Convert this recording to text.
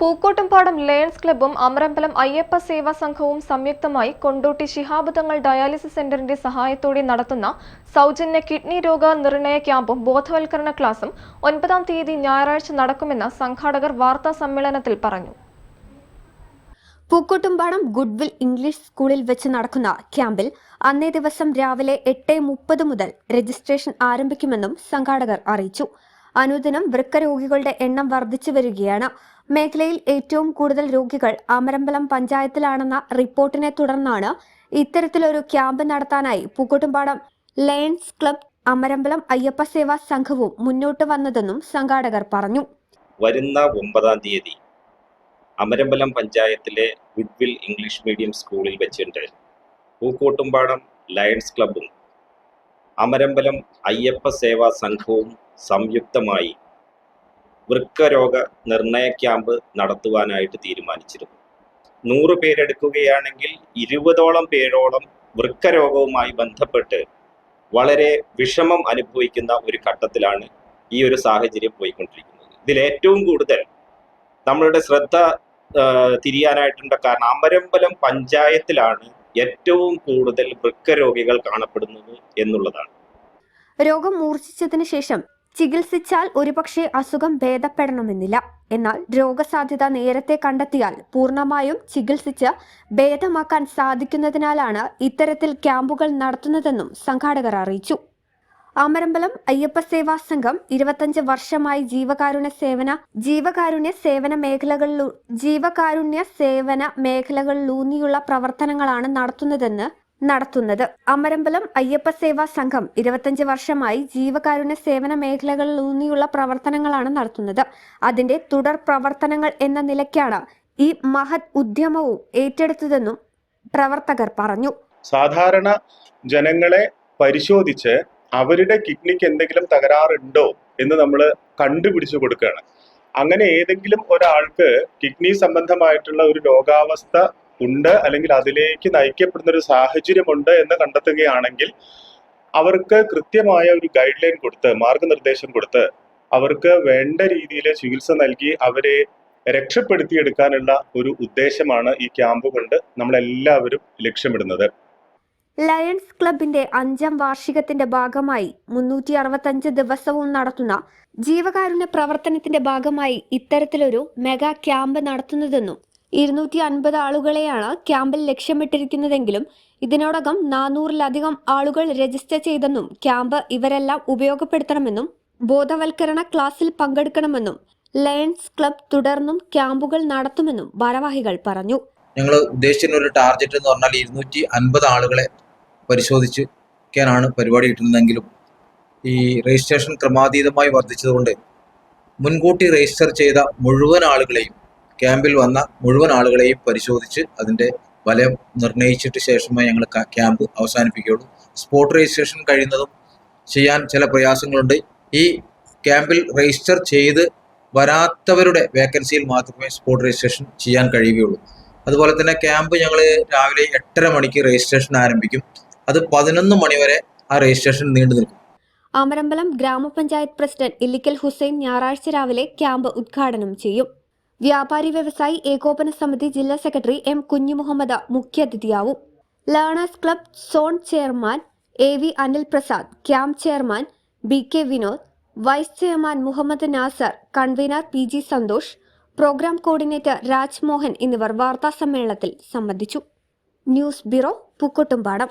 Pookkottumpadam lions ക്ലബ്ബും Amarambalam Ayyappa Seva സംഘവും സംയുക്തമായി Kondotty Shihab Thangal dialysis സെന്ററിന്റെ സഹായത്തോടെ നടത്തുന്ന സൗജന്യ കിഡ്നി രോഗ നിർണയ ക്യാമ്പും ബോധവൽക്കരണ ക്ലാസും ഒൻപതാം തീയതി ഞായറാഴ്ച നടക്കുമെന്ന് സംഘാടകർ വാർത്താ സമ്മേളനത്തിൽ പറഞ്ഞു. പൂക്കോട്ടുംപാടം ഗുഡ്വിൽ ഇംഗ്ലീഷ് സ്കൂളിൽ വെച്ച് നടക്കുന്ന ക്യാമ്പിൽ അന്നേ ദിവസം രാവിലെ എട്ട് മുപ്പത് മുതൽ രജിസ്ട്രേഷൻ ആരംഭിക്കുമെന്നും സംഘാടകർ അറിയിച്ചു. അനുദിനം വൃക്ക രോഗികളുടെ എണ്ണം വർദ്ധിച്ചു വരികയാണ്. മേഖലയിൽ ഏറ്റവും കൂടുതൽ രോഗികൾ അമരമ്പലം പഞ്ചായത്തിലാണെന്ന റിപ്പോർട്ടിനെ തുടർന്നാണ് ഇത്തരത്തിലൊരു ക്യാമ്പ് നടത്താനായി പൂക്കോട്ടുംപാടം ലയൺസ് ക്ലബ് അമരമ്പലം അയ്യപ്പ സേവാ സംഘവും മുന്നോട്ട് വന്നതെന്നും സംഘാടകർ പറഞ്ഞു. വരുന്ന ഒമ്പതാം തീയതി അമരമ്പലം പഞ്ചായത്തിലെ ഗുഡ്വിൽ ഇംഗ്ലീഷ് മീഡിയം സ്കൂളിൽ വെച്ചിട്ട് പൂക്കോട്ടുംപാടം ലയൺസ് ക്ലബും അമരമ്പലം അയ്യപ്പ സേവാ സംഘവും സംയുക്തമായി വൃക്കരോഗ നിർണയ ക്യാമ്പ് നടത്തുവാനായിട്ട് തീരുമാനിച്ചിരുന്നു. നൂറ് പേരെടുക്കുകയാണെങ്കിൽ ഇരുപതോളം പേരോളം വൃക്കരോഗവുമായി ബന്ധപ്പെട്ട് വളരെ വിഷമം അനുഭവിക്കുന്ന ഒരു ഘട്ടത്തിലാണ് ഈ ഒരു സാഹചര്യം പോയിക്കൊണ്ടിരിക്കുന്നത്. ഇതിൽ ഏറ്റവും കൂടുതൽ നമ്മളുടെ ശ്രദ്ധ തിരിയാനായിട്ടുണ്ട്. കാരണം അമരമ്പലം പഞ്ചായത്തിലാണ് ഏറ്റവും കൂടുതൽ വൃക്കരോഗികൾ കാണപ്പെടുന്നത് എന്നുള്ളതാണ്. രോഗം മൂർച്ഛിച്ചതിന് ശേഷം ചികിത്സിച്ചാൽ ഒരുപക്ഷെ അസുഖം ഭേദപ്പെടണമെന്നില്ല. എന്നാൽ രോഗസാധ്യത നേരത്തെ കണ്ടെത്തിയാൽ പൂർണമായും ചികിത്സിച്ച് ഭേദമാക്കാൻ സാധിക്കുന്നതിനാലാണ് ഇത്തരത്തിൽ ക്യാമ്പുകൾ നടത്തുന്നതെന്നും സംഘാടകർ അറിയിച്ചു. അമരമ്പലം അയ്യപ്പ സേവാ സംഘം ഇരുപത്തഞ്ച് വർഷമായി ജീവകാരുണ്യ സേവന ജീവകാരുണ്യ സേവന മേഖലകളിലൂ ജീവകാരുണ്യ സേവന മേഖലകളിലൂന്നിയുള്ള പ്രവർത്തനങ്ങളാണ് നടത്തുന്നതെന്ന് നടത്തുന്നത്. അമരമ്പലം അയ്യപ്പ സേവാ സംഘം ഇരുപത്തഞ്ച് വർഷമായി ജീവകാരുണ്യ സേവന മേഖലകളിലൂന്നിയുള്ള പ്രവർത്തനങ്ങളാണ് നടത്തുന്നത്. അതിന്റെ തുടർ പ്രവർത്തനങ്ങൾ എന്ന നിലയ്ക്കാണ് ഈ മഹത് ഉദ്യമവും ഏറ്റെടുത്തതെന്നും പ്രവർത്തകർ പറഞ്ഞു. സാധാരണ ജനങ്ങളെ പരിശോധിച്ച് അവരുടെ കിഡ്നിക്ക് എന്തെങ്കിലും തകരാറുണ്ടോ എന്ന് നമ്മൾ കണ്ടുപിടിച്ചു കൊടുക്കുകയാണ്. അങ്ങനെ ഏതെങ്കിലും ഒരാൾക്ക് കിഡ്നി സംബന്ധമായിട്ടുള്ള ഒരു രോഗാവസ്ഥ ഉണ്ട് അല്ലെങ്കിൽ അതിലേക്ക് നയിക്കപ്പെടുന്ന ഒരു സാഹചര്യമുണ്ട് എന്ന് കണ്ടെത്തുകയാണെങ്കിൽ അവർക്ക് കൃത്യമായ ഒരു ഗൈഡ് ലൈൻ കൊടുത്ത് മാർഗനിർദ്ദേശം കൊടുത്ത് അവർക്ക് വേണ്ട രീതിയിൽ ചികിത്സ നൽകി അവരെ രക്ഷപ്പെടുത്തിയെടുക്കാനുള്ള ഒരു ഉദ്ദേശമാണ് ഈ ക്യാമ്പ് കൊണ്ട് നമ്മളെല്ലാവരും ലക്ഷ്യമിടുന്നത്. ലയൺസ് ക്ലബിന്റെ അഞ്ചാം വാർഷികത്തിന്റെ ഭാഗമായി മുന്നൂറ്റി അറുപത്തഞ്ച് ദിവസവും നടത്തുന്ന ജീവകാരുണ്യ പ്രവർത്തനത്തിന്റെ ഭാഗമായി ഇത്തരത്തിലൊരു മെഗാ ക്യാമ്പ് നടത്തുന്നതെന്നും ഇരുന്നൂറ്റി അൻപത് ആളുകളെയാണ് ക്യാമ്പിൽ ലക്ഷ്യമിട്ടിരിക്കുന്നതെങ്കിലും ഇതിനോടകം നാനൂറിലധികം ആളുകൾ രജിസ്റ്റർ ചെയ്തെന്നും ക്യാമ്പ് ഇവരെല്ലാം ഉപയോഗപ്പെടുത്തണമെന്നും ബോധവൽക്കരണ ക്ലാസ്സിൽ പങ്കെടുക്കണമെന്നും ലയൺസ് ക്ലബ് തുടർന്നും ക്യാമ്പുകൾ നടത്തുമെന്നും ഭാരവാഹികൾ പറഞ്ഞു. ഞങ്ങൾ ഉദ്ദേശിച്ചിരുന്ന ഒരു ടാർഗറ്റ് എന്ന് പറഞ്ഞാൽ ഇരുന്നൂറ്റി അൻപത് ആളുകളെ പരിശോധിക്കാനാണ് പരിപാടി കിട്ടുന്നതെങ്കിലും ഈ രജിസ്ട്രേഷൻ ക്രമാതീതമായി വർദ്ധിച്ചതുകൊണ്ട് മുൻകൂട്ടി രജിസ്റ്റർ ചെയ്ത മുഴുവൻ ആളുകളെയും ക്യാമ്പിൽ വന്ന മുഴുവൻ ആളുകളെയും പരിശോധിച്ച് അതിന്റെ വലയം നിർണയിച്ചിട്ട് ശേഷമേ ഞങ്ങൾ ക്യാമ്പ് അവസാനിപ്പിക്കുകയുള്ളൂ. സ്പോട്ട് രജിസ്ട്രേഷൻ കഴിയുന്നതും ചെയ്യാൻ ചില പ്രയാസങ്ങളുണ്ട്. ഈ ക്യാമ്പിൽ രജിസ്റ്റർ ചെയ്ത് വരാത്തവരുടെ വേക്കൻസിയിൽ മാത്രമേ സ്പോട്ട് രജിസ്ട്രേഷൻ ചെയ്യാൻ കഴിയുകയുള്ളൂ. അതുപോലെ തന്നെ ക്യാമ്പ് ഞങ്ങൾ രാവിലെ എട്ടര മണിക്ക് രജിസ്ട്രേഷൻ ആരംഭിക്കും. അത് പതിനൊന്ന് മണി വരെ ആ രജിസ്ട്രേഷൻ നീണ്ടു നിൽക്കും. അമരമ്പലം ഗ്രാമപഞ്ചായത്ത് പ്രസിഡന്റ് ഇല്ലിക്കൽ ഹുസൈൻ ഞായറാഴ്ച രാവിലെ ക്യാമ്പ് ഉദ്ഘാടനം ചെയ്യും. വ്യാപാരി വ്യവസായി ഏകോപന സമിതി ജില്ലാ secretary M Kunjumuhammad മുഖ്യാതിഥിയാവും learners club zone chairman A V Anil Prasad camp chairman B K Vinod vice chairman Muhammad Nasar convener P G Santhosh programme coordinator Rajmohan എന്നിവർ വാർത്താ സമ്മേളനത്തിൽ സംബന്ധിച്ചു. News bureau Pookkottumpadam.